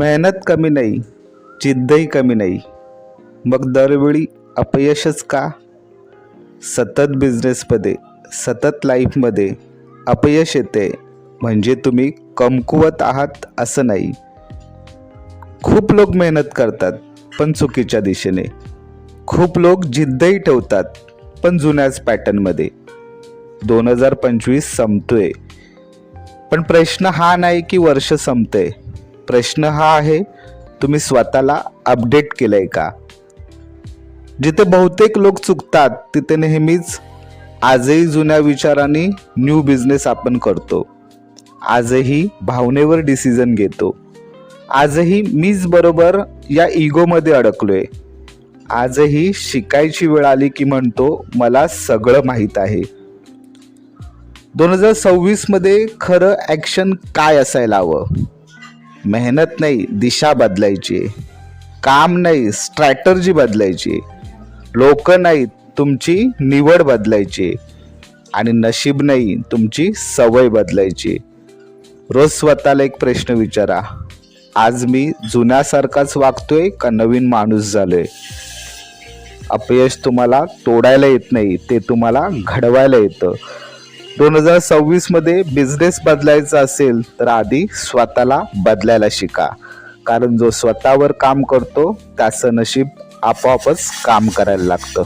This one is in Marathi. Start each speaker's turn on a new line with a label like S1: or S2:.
S1: मेहनत कमी नाही जिद्दही कमी नाही. मग दरवेळी अपयशच का? सतत बिझनेसमध्ये सतत लाईफमध्ये अपयश येते. म्हणजे तुम्ही कमकुवत आहात असं नाही. खूप लोक मेहनत करतात पण चुकीच्या दिशेने. खूप लोक जिद्दही ठेवतात पण जुन्याच पॅटर्नमध्ये. दोन हजार पंचवीस संपतोय. पण प्रश्न हा नाही की वर्ष संपतंय. प्रश्न हा आहे तुम्ही स्वतःला अपडेट केलंय का? जिथे बहुतेक लोक चुकतात तिथे नेहमीच आजही जुन्या विचारांनी न्यू बिझनेस आपण करतो. आजही भावनेवर डिसिजन घेतो. आजही मीच बरोबर या इगोमध्ये अडकलोय. आजही शिकायची वेळ आली की म्हणतो मला सगळं माहीत आहे. दोन हजार सव्वीसमध्ये खरं ॲक्शन काय असायला हवं? मेहनत नाही दिशा बदलायची काम नाही स्ट्रॅटर्जी बदलायची लोक नाही तुमची निवड बदलायची आणि नशीब नाही तुमची सवय बदलायची रोज स्वतःला एक प्रश्न विचारा आज मी जुन्यासारखाच वागतोय का नवीन माणूस झालोय? अपयश तुम्हाला तोडायला येत नाही ते तुम्हाला घडवायला येतं. दोन हजार सव्वीसमध्ये बिझनेस बदलायचा असेल तर आधी स्वतःला बदलायला शिका. कारण जो स्वतःवर काम करतो त्याचं नशीब आपोआपच काम करायला लागतं.